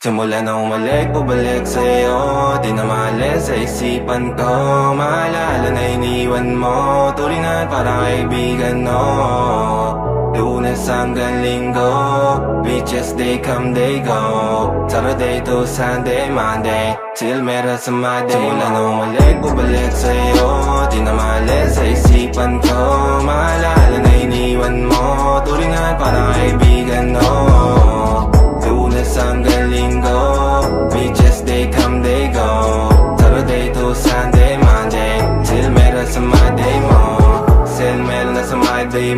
Simula na umalik, bubalik sa'yo. Di na maalis sa isipan ko. Maalala na iniwan mo. Turingan parang kaibigan, no. Lunes hanggang linggo. Beaches, they come, they go. Saturday to Sunday, Monday. Till meron sa Monday. Simula na umalik, bubalik sa'yo. Di na maalis sa isipan ko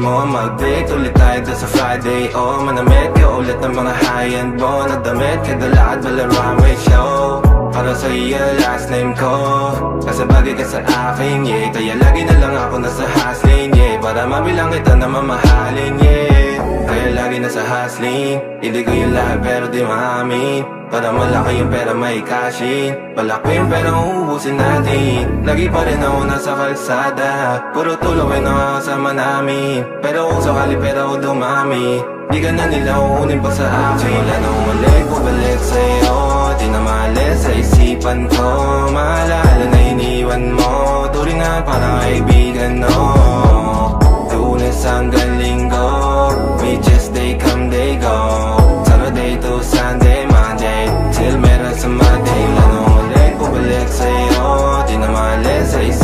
mo Mag-date ulit tayo doon sa Friday. Oh, manamit ka ulit ng mga high-end mo. Nadamit ka dalakad bala runway show. Para sa iyo last name ko. Kasi bagay ka sa akin, yeah. Kaya lagi na lang ako nasa hustling, yeah. Para mabilang kita na mamahalin, yeah lagi nasa hustling. Hindi ko yung lahat pero di maamin. Para malaki yung pera may cashin Malaki yung pera uubusin natin. Lagi pa rin ako nasa kalsada. Puro tulong ay nakakasama namin. Pero kung sakali pera ko dumami Di ka na nila uunin pa sa akin. Wala na umalik, bubalik sa'yo. Di na maalis sa isipan ko. Maalala na iniwan mo. Turingan parang kaibigan, no to Sunday, Monday Till meron sa Monday Lalo ulit, bubalik sa'yo Di na maalis sa isipan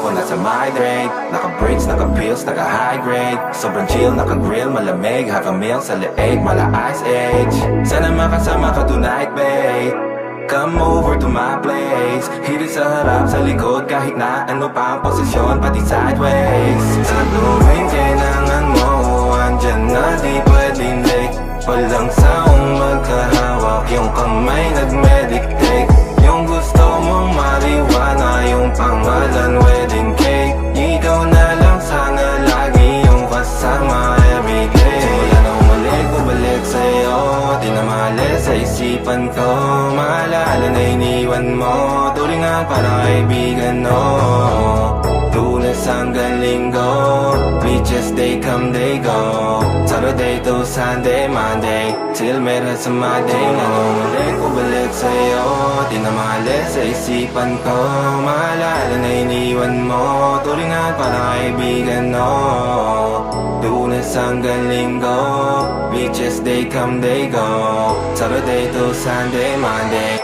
Lagi mo ko nasa migrate Naka-breaks, naka-pills, naka-high grade Sobrang chill, naka-grill, malamig Half a meal sa leeg, mala ice age. Sana makasama ka tonight, babe. Come over to my place. Hirit sa harap, sa likod Kahit na ano pa ang posisyon Pati sideways. Sa tuwing kailangan mo Andyan na di pwedeng late. Walang saong magkahawak Yung kamay nag-meditate Maalala na iniwan mo. Turingan parang kaibigan, no. Lunes hanggang linggo Beaches, they come, they go. Saturday to Sunday, Monday Till meron sa Monday. Nanumalik, bubalik sa'yo Di na maalis sa isipan ko. Maalala na iniwan mo. Turingan parang kaibigan, no. Lunes hanggang linggo Beaches, they come, they go. Saturday to Sunday, Monday